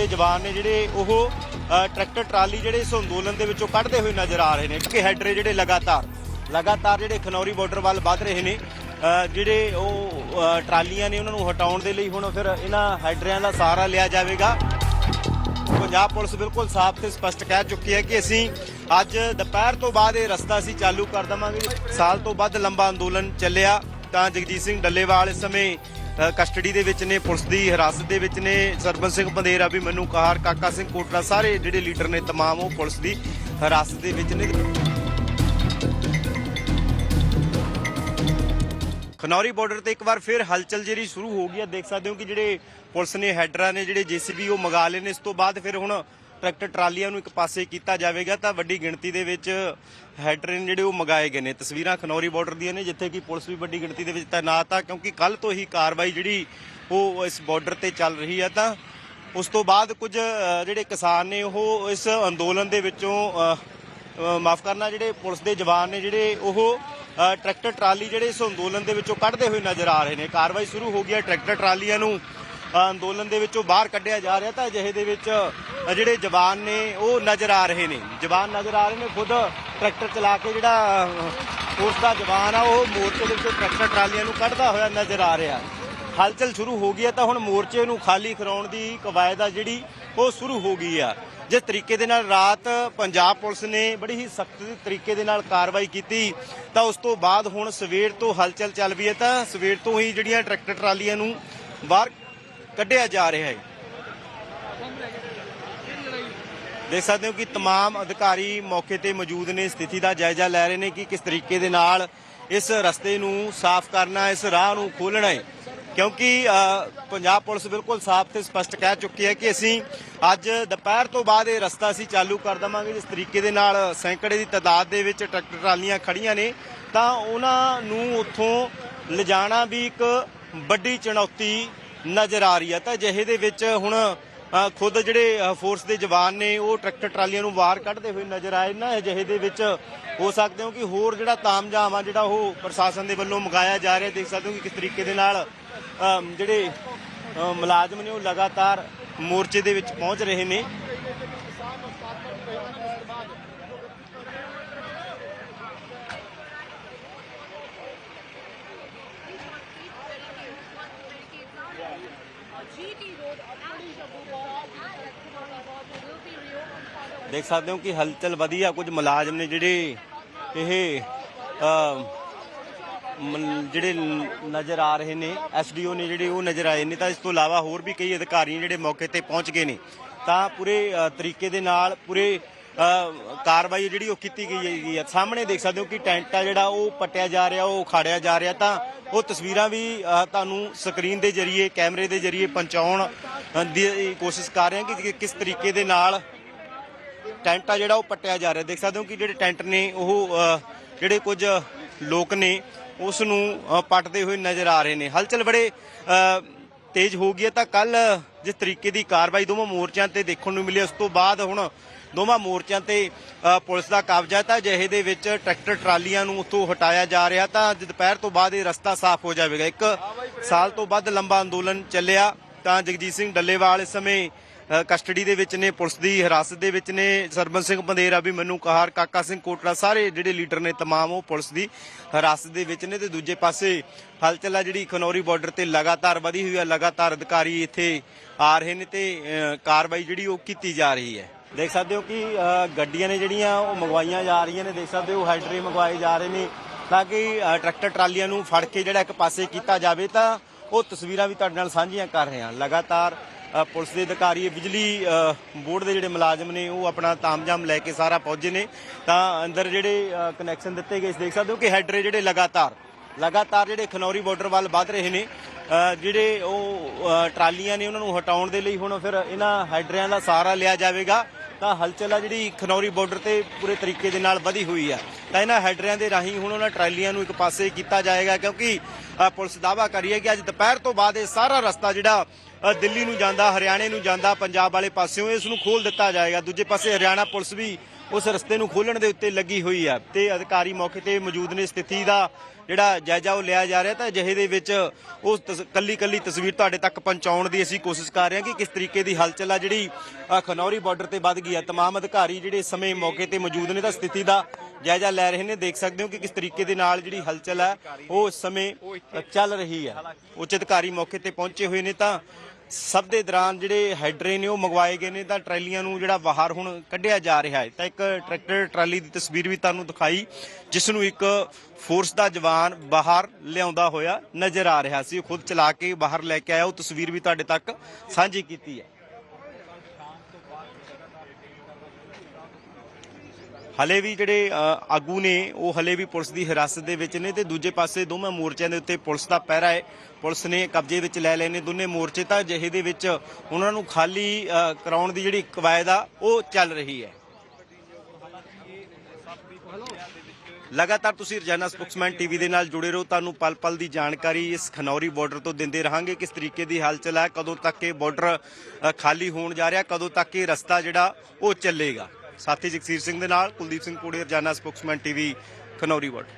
ਦੇ ਜਵਾਨ ਨੇ ਜਿਹੜੇ ਉਹ ਟਰੈਕਟਰ ਟਰਾਲੀ ਜਿਹੜੇ ਇਸ ਅੰਦੋਲਨ ਦੇ ਵਿੱਚੋਂ ਕੱਢਦੇ ਹੋਏ ਨਜ਼ਰ ਆ ਰਹੇ ਨੇ। ਕਿ ਹੈਡਰੇ ਜਿਹੜੇ ਲਗਾਤਾਰ ਲਗਾਤਾਰ ਜਿਹੜੇ ਖਨੌਰੀ ਬਾਰਡਰ ਵੱਲ ਵੱਧ ਰਹੇ ਨੇ। ਜਿਹੜੇ ਉਹ ਟਰਾਲੀਆਂ ਨੇ ਉਹਨਾਂ ਨੂੰ ਹਟਾਉਣ ਦੇ ਲਈ ਹੁਣ ਫਿਰ ਇਹਨਾਂ ਹੈਡਰਿਆਂ ਦਾ ਸਹਾਰਾ ਲਿਆ ਜਾਵੇਗਾ। ਪੰਜਾਬ ਪੁਲਿਸ ਬਿਲਕੁਲ ਸਾਫ਼ ਤੇ ਸਪਸ਼ਟ ਕਹਿ ਚੁੱਕੀ ਹੈ ਕਿ ਅਸੀਂ ਅੱਜ ਦੁਪਹਿਰ ਤੋਂ ਬਾਅਦ ਇਹ ਰਸਤਾ ਅਸੀਂ ਚਾਲੂ ਕਰ ਦਵਾਂਗੇ। ਸਾਲ ਤੋਂ ਵੱਧ ਲੰਬਾ ਅੰਦੋਲਨ ਚੱਲਿਆ। ਤਾਂ ਜਗਜੀਤ ਸਿੰਘ ਡੱਲੇਵਾਲ ਇਸ ਸਮੇਂ ਕਸਟਡੀ ਦੇ ਵਿੱਚ ਨੇ, ਪੁਲਿਸ ਦੀ ਹਿਰਾਸਤ ਦੇ ਵਿੱਚ ਨੇ। ਸਰਬਨ ਸਿੰਘ ਬੰਦੇਰਾ ਵੀ ਮੈਨੂੰ, ਕਹਾਰ, ਕਾਕਾ ਸਿੰਘ ਕੋਟਲਾ ਸਾਰੇ ਜਿਹੜੇ ਲੀਡਰ ਨੇ, ਤਮਾਮ ਉਹ ਪੁਲਿਸ ਦੀ ਹਿਰਾਸਤ ਦੇ ਵਿੱਚ ਨੇ। ਖਨੌਰੀ ਬਾਰਡਰ ਤੇ ਇੱਕ ਵਾਰ ਫਿਰ ਹਲਚਲ ਜਿਹੜੀ ਸ਼ੁਰੂ ਹੋ ਗਈ ਹੈ। ਦੇਖ ਸਕਦੇ ਹੋ ਕਿ ਜਿਹੜੇ ਪੁਲਿਸ ਨੇ, ਹੈਡਰਾਂ ਨੇ, ਜਿਹੜੇ ਜੀਸੀਬੀ ਉਹ ਮੰਗਾ ਲਏ ਨੇ। ਇਸ ਤੋਂ ਬਾਅਦ ਫਿਰ ਹੁਣ ਟਰੈਕਟਰ ਟਰਾਲੀਆਂ ਨੂੰ ਇੱਕ ਪਾਸੇ ਕੀਤਾ ਜਾਵੇਗਾ ਤਾਂ ਵੱਡੀ ਗਿਣਤੀ ਦੇ ਵਿੱਚ ਹੈਡਰੇਨ ਜਿਹੜੇ ਉਹ ਮੰਗਾਏ ਗਏ ਨੇ। ਤਸਵੀਰਾਂ ਖਨੌਰੀ ਬਾਰਡਰ ਦੀਆਂ ਨੇ, ਜਿੱਥੇ ਕਿ ਪੁਲਿਸ ਵੀ ਵੱਡੀ ਗਿਣਤੀ ਦੇ ਵਿੱਚ ਤਾਇਨਾਤ ਆ, ਕਿਉਂਕਿ ਕੱਲ ਤੋਂ ਹੀ ਕਾਰਵਾਈ ਜਿਹੜੀ ਉਹ ਇਸ ਬਾਰਡਰ ਤੇ ਚੱਲ ਰਹੀ ਹੈ ਤਾਂ ਉਸ ਤੋਂ ਬਾਅਦ ਕੁਝ ਜਿਹੜੇ ਕਿਸਾਨ ਨੇ ਉਹ ਇਸ ਅੰਦੋਲਨ ਦੇ ਵਿੱਚੋਂ ਮਾਫ ਕਰਨਾ, ਜਿਹੜੇ ਪੁਲਿਸ ਦੇ ਜਵਾਨ ਨੇ ਜਿਹੜੇ ਉਹ ਟਰੈਕਟਰ ਟਰਾਲੀ ਜਿਹੜੇ ਇਸ ਅੰਦੋਲਨ ਦੇ ਵਿੱਚੋਂ ਕੱਢਦੇ ਹੋਏ ਨਜ਼ਰ ਆ ਰਹੇ ਨੇ। ਕਾਰਵਾਈ ਸ਼ੁਰੂ ਹੋ ਗਈ ਹੈ ਟਰੈਕਟਰ ਟਰਾਲੀਆਂ ਨੂੰ। ਅੰਦੋਲਨ ਦੇ ਵਿੱਚੋਂ ਬਾਹਰ ਕੱਢਿਆ ਜਾ ਰਿਹਾ ਤਾਂ ਅਜਿਹੇ ਦੇ ਵਿੱਚ ਜਿਹੜੇ ਜਵਾਨ ਨੇ ਉਹ ਨਜ਼ਰ ਆ ਰਹੇ ਨੇ। ਜਵਾਨ ਨਜ਼ਰ ਆ ਰਹੇ ਨੇ ਖੁਦ ਟਰੈਕਟਰ ਚਲਾ ਕੇ ਜਿਹੜਾ ਅ, ਪੁਲਿਸ ਦਾ ਜਵਾਨ ਆ ਉਹ ਮੋਰਚੇ ਦੇ ਵਿੱਚੋਂ ਟਰੈਕਟਰ ਟਰਾਲੀਆਂ ਨੂੰ ਕੱਢਦਾ ਹੋਇਆ ਨਜ਼ਰ ਆ ਰਿਹਾ। ਹਲਚਲ ਸ਼ੁਰੂ ਹੋ ਗਈ ਹੈ ਤਾਂ ਹੁਣ ਮੋਰਚੇ ਨੂੰ ਖਾਲੀ ਕਰਾਉਣ ਦੀ ਕਵਾਇਦ ਆ ਜਿਹੜੀ ਉਹ ਸ਼ੁਰੂ ਹੋ ਗਈ ਆ। ਜਿਸ ਤਰੀਕੇ ਦੇ ਨਾਲ ਰਾਤ ਪੰਜਾਬ ਪੁਲਿਸ ਨੇ ਬੜੀ ਹੀ ਸਖਤ ਤਰੀਕੇ ਦੇ ਨਾਲ ਕਾਰਵਾਈ ਕੀਤੀ ਤਾਂ ਉਸ ਤੋਂ ਬਾਅਦ ਹੁਣ ਸਵੇਰ ਤੋਂ ਹਲਚਲ ਚੱਲ ਪਈ ਹੈ ਤਾਂ ਸਵੇਰ ਤੋਂ ਹੀ ਜਿਹੜੀਆਂ ਟਰੈਕਟਰ ਟਰਾਲੀਆਂ ਨੂੰ ਬਾਹਰ ਕੱਢਿਆ ਜਾ ਰਿਹਾ ਹੈ ਦੇਖ ਸਕਦੇ ਹੋ ਕਿ तमाम ਅਧਿਕਾਰੀ ਮੌਕੇ ਤੇ ਮੌਜੂਦ ਨੇ ਸਥਿਤੀ ਦਾ ਜਾਇਜ਼ਾ ਲੈ ਰਹੇ ਨੇ ਕਿ ਕਿਸ ਤਰੀਕੇ ਦੇ ਨਾਲ ਇਸ ਰਸਤੇ ਨੂੰ ਸਾਫ਼ ਕਰਨਾ ਇਸ ਰਾਹ ਨੂੰ ਖੋਲਣਾ ਹੈ ਕਿਉਂਕਿ ਅ, ਪੰਜਾਬ ਪੁਲਿਸ ਬਿਲਕੁਲ ਸਾਫ਼ ਤੇ ਸਪਸ਼ਟ ਕਹਿ ਚੁੱਕੀ ਹੈ ਕਿ ਅਸੀਂ ਅੱਜ ਦੁਪਹਿਰ ਤੋਂ ਬਾਅਦ ਇਹ ਰਸਤਾ ਅਸੀਂ ਚਾਲੂ ਕਰ ਦਵਾਂਗੇ ਜਿਸ ਤਰੀਕੇ ਦੇ ਨਾਲ ਸੈਂਕੜੇ ਦੀ ਤਾਦਾਦ ਦੇ ਵਿੱਚ ਟਰੈਕਟਰ ਟਰਾਲੀਆਂ ਖੜੀਆਂ ਨੇ ਤਾਂ ਉਹਨਾਂ ਨੂੰ ਉੱਥੋਂ ਲਿਜਾਣਾ ਵੀ ਇੱਕ ਵੱਡੀ ਚੁਣੌਤੀ ਨਜ਼ਰ ਆ ਰਹੀ ਹੈ। ਤਾਂ ਜਿਹੇ ਦੇ ਵਿੱਚ ਹੁਣ ਖੁਦ ਜਿਹੜੇ ਫੋਰਸ ਦੇ ਜਵਾਨ ਨੇ, ਉਹ ਟਰੈਕਟਰ ਟਰਾਲੀਆਂ ਨੂੰ ਬਾਹਰ ਕੱਢਦੇ ਹੋਏ ਨਜ਼ਰ ਆਏ। ਨਾ ਅਜਿਹੇ ਦੇ ਵਿੱਚ ਹੋ ਸਕਦੇ ਹੋ ਕਿ ਹੋਰ ਜਿਹੜਾ ਤਾਮਝਾਮ ਆ, ਜਿਹੜਾ ਉਹ ਪ੍ਰਸ਼ਾਸਨ ਦੇ ਵੱਲੋਂ ਮੰਗਾਇਆ ਜਾ ਰਿਹਾ, ਦੇਖ ਸਕਦੇ ਹੋ ਕਿ ਕਿਸ ਤਰੀਕੇ ਦੇ ਨਾਲ ਜਿਹੜੇ ਮੁਲਾਜ਼ਮ ਨੇ ਉਹ ਲਗਾਤਾਰ ਮੋਰਚੇ ਦੇ ਵਿੱਚ ਪਹੁੰਚ ਰਹੇ ਨੇ। ਦੇਖ ਸਕਦੇ ਹੋ ਕਿ ਹਲਚਲ ਵਧੀ ਕੁਝ ਮੁਲਾਜ਼ਮ ਨੇ ਜਿਹੜੇ ਇਹ ਜਿਹੜੇ ਨਜ਼ਰ ਆ ਰਹੇ ਨੇ ਐਸਡੀਓ ਨੇ ਜਿਹੜੇ ਉਹ ਨਜ਼ਰ ਆਏ ਨੇ ਤਾਂ ਇਸ ਤੋਂ ਇਲਾਵਾ ਹੋਰ ਵੀ ਕਈ ਅਧਿਕਾਰੀ ਜਿਹੜੇ ਮੌਕੇ ਤੇ ਪਹੁੰਚ ਗਏ ਨੇ ਤਾਂ ਪੂਰੇ ਤਰੀਕੇ ਦੇ ਨਾਲ ਪੂਰੇ ਕਾਰਵਾਈ ਜਿਹੜੀ ਉਹ ਕੀਤੀ ਗਈ ਹੈਗੀ ਆ ਸਾਹਮਣੇ ਦੇਖ ਸਕਦੇ ਹੋ ਕਿ ਟੈਂਟ ਆ ਜਿਹੜਾ ਉਹ ਪੱਟਿਆ ਜਾ ਰਿਹਾ ਉਹ ਉਖਾੜਿਆ ਜਾ ਰਿਹਾ ਤਾਂ ਉਹ ਤਸਵੀਰਾਂ ਵੀ ਤੁਹਾਨੂੰ ਸਕਰੀਨ ਦੇ ਜ਼ਰੀਏ, ਕੈਮਰੇ ਦੇ ਜ਼ਰੀਏ ਪਹੁੰਚਾਉਣ ਦੀ ਕੋਸ਼ਿਸ਼ ਕਰ ਰਹੇ ਹਾਂ ਕਿ ਕਿਸ ਤਰੀਕੇ ਦੇ ਨਾਲ ਟੈਂਟ ਆ ਜਿਹੜਾ ਉਹ ਪੱਟਿਆ ਜਾ ਰਿਹਾ। ਦੇਖ ਸਕਦੇ ਹੋ ਕਿ ਜਿਹੜੇ ਟੈਂਟ ਨੇ, ਉਹ ਜਿਹੜੇ ਕੁਝ ਲੋਕ ਨੇ, ਉਸ ਨੂੰ ਪੱਟਦੇ ਹੋਏ ਨਜ਼ਰ ਆ ਰਹੇ ਨੇ। ਹਲਚਲ ਬੜੇ ਤੇਜ਼ ਹੋ ਗਈ ਹੈ। ਤਾਂ ਕੱਲ ਜਿਸ ਤਰੀਕੇ ਦੀ ਕਾਰਵਾਈ ਦੋਵਾਂ ਮੋਰਚਿਆਂ ਤੇ ਦੇਖਣ ਨੂੰ ਮਿਲੀ, ਉਸ ਤੋਂ ਬਾਅਦ ਹੁਣ ਦੋਵਾਂ ਮੋਰਚਿਆਂ ਤੇ ਅ, ਪੁਲਿਸ ਦਾ ਕਬਜ਼ਾ ਹੈ ਤਾਂ ਜਿਹੇ ਦੇ ਵਿੱਚ ਟਰੈਕਟਰ ਟਰਾਲੀਆਂ ਨੂੰ ਉੱਥੋਂ ਹਟਾਇਆ ਜਾ ਰਿਹਾ ਤਾਂ ਅੱਜ ਦੁਪਹਿਰ ਤੋਂ ਬਾਅਦ ਇਹ ਰਸਤਾ ਸਾਫ਼ ਹੋ ਜਾਵੇਗਾ ਇੱਕ ਸਾਲ ਤੋਂ ਵੱਧ ਲੰਬਾ ਅੰਦੋਲਨ ਚੱਲਿਆ ਤਾਂ ਜਗਜੀਤ ਸਿੰਘ ਡੱਲੇਵਾਲ ਇਸ ਸਮੇਂ ਅ, ਕਸਟਡੀ ਦੇ ਵਿੱਚ ਨੇ ਪੁਲਿਸ ਦੀ ਹਿਰਾਸਤ ਦੇ ਵਿੱਚ ਨੇ ਸਰਬਨ ਸਿੰਘ ਬੰਦੇਰਾ ਵੀ ਮੈਨੂੰ ਕਹਾਰ ਕਾਕਾ ਸਿੰਘ ਕੋਟਲਾ ਸਾਰੇ ਜਿਹੜੇ ਲੀਡਰ ਨੇ तमाम ਉਹ ਪੁਲਿਸ ਦੀ ਹਿਰਾਸਤ ਦੇ ਵਿੱਚ ਨੇ ਤੇ ਦੂਜੇ ਪਾਸੇ ਹਲਚਲ ਆ ਜਿਹੜੀ ਖਨੌਰੀ ਬਾਰਡਰ ਤੇ ਲਗਾਤਾਰ ਵਧੀ ਹੋਈ ਹੈ ਲਗਾਤਾਰ ਅਧਿਕਾਰੀ ਇੱਥੇ ਆ ਰਹੇ ਨੇ ਤੇ ਅ, ਕਾਰਵਾਈ ਜਿਹੜੀ ਉਹ ਕੀਤੀ ਜਾ ਰਹੀ ਹੈ ਦੇਖ ਸਕਦੇ ਹੋ ਕਿ ਗੱਡੀਆਂ ਨੇ ਜਿਹੜੀਆਂ ਉਹ ਮੰਗਵਾਈਆਂ ਜਾ ਰਹੀਆਂ ਨੇ, ਦੇਖ ਸਕਦੇ ਹੋ ਹਾਈਡਰੇ ਮੰਗਵਾਏ ਜਾ ਰਹੇ ਨੇ, ਤਾਂ ਕਿ ਟਰੈਕਟਰ ਟਰਾਲੀਆਂ ਨੂੰ ਫੜ ਕੇ ਜਿਹੜਾ ਇੱਕ ਪਾਸੇ ਕੀਤਾ ਜਾਵੇ, ਤਾਂ ਉਹ ਤਸਵੀਰਾਂ ਵੀ ਤੁਹਾਡੇ ਨਾਲ ਸਾਂਝੀਆਂ ਕਰ ਰਹੇ ਹਾਂ। ਲਗਾਤਾਰ ਪੁਲਿਸ ਦੇ ਅਧਿਕਾਰੀ, ਬਿਜਲੀ ਬੋਰਡ ਦੇ ਜਿਹੜੇ ਮੁਲਾਜ਼ਮ ਨੇ, ਉਹ ਆਪਣਾ ਤਾਮਝਾਮ ਲੈ ਕੇ ਸਾਰਾ ਪਹੁੰਚੇ ਨੇ। ਤਾਂ ਅੰਦਰ ਜਿਹੜੇ ਕਨੈਕਸ਼ਨ ਦਿੱਤੇ ਗਏ ਦੇਖ ਸਕਦੇ ਹੋ ਕਿ ਹੈਡਰੇ ਜਿਹੜੇ ਲਗਾਤਾਰ ਲਗਾਤਾਰ ਜਿਹੜੇ ਖਨੌਰੀ ਬਾਰਡਰ ਵੱਲ ਵੱਧ ਰਹੇ ਨੇ ਜਿਹੜੇ ਉਹ ਟਰਾਲੀਆਂ ਨੇ ਉਹਨਾਂ ਨੂੰ ਹਟਾਉਣ ਦੇ ਲਈ ਹੁਣ ਫਿਰ ਇਹਨਾਂ ਹੈਡਰਿਆਂ ਦਾ ਸਹਾਰਾ ਲਿਆ ਜਾਵੇਗਾ। ਤਾਂ ਹਲਚਲ ਆ ਜਿਹੜੀ ਖਨੌਰੀ ਬਾਰਡਰ ਤੇ ਪੂਰੇ ਤਰੀਕੇ ਦੇ ਨਾਲ ਵਧੀ ਹੋਈ ਆ। ਤਾਂ ਇਹਨਾਂ ਹੈਡਰਿਆਂ ਦੇ ਰਾਹੀਂ ਹੁਣ ਉਹਨਾਂ ਟਰਾਲੀਆਂ ਨੂੰ ਇੱਕ ਪਾਸੇ ਕੀਤਾ ਜਾਏਗਾ ਕਿਉਂਕਿ ਅ, ਪੁਲਿਸ ਦਾਵਾ ਕਰੀ ਹੈ ਕਿ ਅੱਜ ਦੁਪਹਿਰ ਤੋਂ ਬਾਅਦ ਇਹ ਸਾਰਾ ਰਸਤਾ ਜਿਹੜਾ ਦਿੱਲੀ ਨੂੰ ਜਾਂਦਾ ਹਰਿਆਣੇ ਨੂੰ ਜਾਂਦਾ ਪੰਜਾਬ ਵਾਲੇ ਪਾਸਿਓਂ ਇਸ ਨੂੰ ਖੋਲ ਦਿੱਤਾ ਜਾਏਗਾ। ਦੂਜੇ ਪਾਸੇ ਹਰਿਆਣਾ ਪੁਲਿਸ ਵੀ ਉਸ ਰਸਤੇ ਨੂੰ ਖੋਲਣ ਦੇ ਉੱਤੇ ਲੱਗੀ ਹੋਈ ਹੈ ਤੇ ਅਧਿਕਾਰੀ ਮੌਕੇ ਤੇ ਮੌਜੂਦ ਨੇ ਸਥਿਤੀ ਦਾ ਜਿਹੜਾ ਜਾਇਜ਼ਾ ਉਹ ਲਿਆ ਜਾ ਰਿਹਾ ਤਾਂ ਅਜਿਹੇ ਦੇ ਵਿੱਚ ਉਹ ਕੱਲੀ ਕੱਲੀ ਤਸਵੀਰ ਤੁਹਾਡੇ ਤੱਕ ਪਹੁੰਚਾਉਣ ਦੀ ਅਸੀਂ ਕੋਸ਼ਿਸ਼ ਕਰ ਰਹੇ ਹਾਂ ਕਿ ਕਿਸ ਤਰੀਕੇ ਦੀ ਹਲਚਲ ਆ ਜਿਹੜੀ ਖਨੌਰੀ ਬਾਰਡਰ ਤੇ ਵੱਧ ਗਈ ਹੈ। ਤਮਾਮ ਅਧਿਕਾਰੀ ਜਿਹੜੇ ਇਸ ਸਮੇਂ ਮੌਕੇ ਤੇ ਮੌਜੂਦ ਨੇ ਤਾਂ ਸਥਿਤੀ ਦਾ ਜਾਇਜ਼ਾ ਲੈ ਰਹੇ ਨੇ। ਦੇਖ ਸਕਦੇ ਹੋ ਕਿ ਕਿਸ ਤਰੀਕੇ ਦੇ ਨਾਲ ਜਿਹੜੀ ਹਲਚਲ ਹੈ, ਉਹ ਇਸ ਸਮੇਂ ਚੱਲ ਰਹੀ ਹੈ। ਉੱਚ ਅਧਿਕਾਰੀ ਮੌਕੇ ਤੇ ਪਹੁੰਚੇ ਹੋਏ ਨੇ ਤਾਂ ਸਭ ਦੇ ਦੌਰਾਨ ਜਿਹੜੇ ਹੈਡਰੇ ਨੇ ਉਹ ਮੰਗਵਾਏ ਗਏ ਨੇ ਤਾਂ ਟਰਾਲੀਆਂ ਨੂੰ ਜਿਹੜਾ ਬਾਹਰ ਹੁਣ ਕੱਢਿਆ ਜਾ ਰਿਹਾ ਹੈ। ਤਾਂ ਇੱਕ ਟਰੈਕਟਰ ਟਰਾਲੀ ਦੀ ਤਸਵੀਰ ਵੀ ਤੁਹਾਨੂੰ ਦਿਖਾਈ, ਜਿਸ ਨੂੰ ਇੱਕ ਫੋਰਸ ਦਾ ਜਵਾਨ ਬਾਹਰ ਲਿਆਉਂਦਾ ਹੋਇਆ ਨਜ਼ਰ ਆ ਰਿਹਾ ਸੀ। ਉਹ ਖੁਦ ਚਲਾ ਕੇ ਬਾਹਰ ਲੈ ਕੇ ਆਇਆ। ਉਹ ਤਸਵੀਰ ਵੀ ਤੁਹਾਡੇ ਤੱਕ ਸਾਂਝੀ ਕੀਤੀ ਹੈ। ਹਲੇ ਵੀ ਜਿਹੜੇ ਆਗੂ ਨੇ, ਉਹ ਹਲੇ ਵੀ ਪੁਲਿਸ ਦੀ ਹਿਰਾਸਤ ਦੇ ਵਿੱਚ ਨੇ ਤੇ ਦੂਜੇ ਪਾਸੇ ਦੋਵੇਂ ਮੋਰਚਿਆਂ ਦੇ ਉੱਤੇ ਪੁਲਿਸ ਦਾ ਪਹਿਰਾ ਹੈ। ਪੁਲਿਸ ਨੇ ਕਬਜ਼ੇ ਵਿੱਚ ਲੈ ਲਏ ਨੇ ਦੋਨੇ ਮੋਰਚੇ ਤਾਂ ਜਿਹੇ ਦੇ ਵਿੱਚ ਉਹਨਾਂ ਨੂੰ ਖਾਲੀ ਕਰਾਉਣ ਦੀ ਜਿਹੜੀ ਕਵਾਇਦ ਆ, ਉਹ ਚੱਲ ਰਹੀ ਹੈ। ਲਗਾਤਾਰ ਤੁਸੀਂ ਰੋਜ਼ਾਨਾ ਸਪੋਕਸਮੈਨ ਟੀਵੀ ਦੇ ਨਾਲ ਜੁੜੇ ਰਹੋ। ਤੁਹਾਨੂੰ ਪਲ ਪਲ ਦੀ ਜਾਣਕਾਰੀ ਇਸ ਖਨੌਰੀ ਬਾਰਡਰ ਤੋਂ ਦਿੰਦੇ ਰਹਾਂਗੇ। ਕਿਸ ਤਰੀਕੇ ਦੀ ਹਲਚਲ ਹੈ ਕਦੋਂ ਤੱਕ ਇਹ ਬਾਰਡਰ ਖਾਲੀ ਹੋਣ ਜਾ ਰਿਹਾ, ਕਦੋਂ ਤੱਕ ਇਹ ਰਸਤਾ ਜਿਹੜਾ, ਉਹ ਚੱਲੇਗਾ। ਸਾਥੀ ਜਗਸੀਰ ਸਿੰਘ ਦੇ ਨਾਲ ਕੁਲਦੀਪ ਸਿੰਘ ਕੋੜੇ ਰੋਜ਼ਾਨਾ ਸਪੋਕਸਮੈਨ ਟੀਵੀ ਖਨੌਰੀ ਵਰਡ।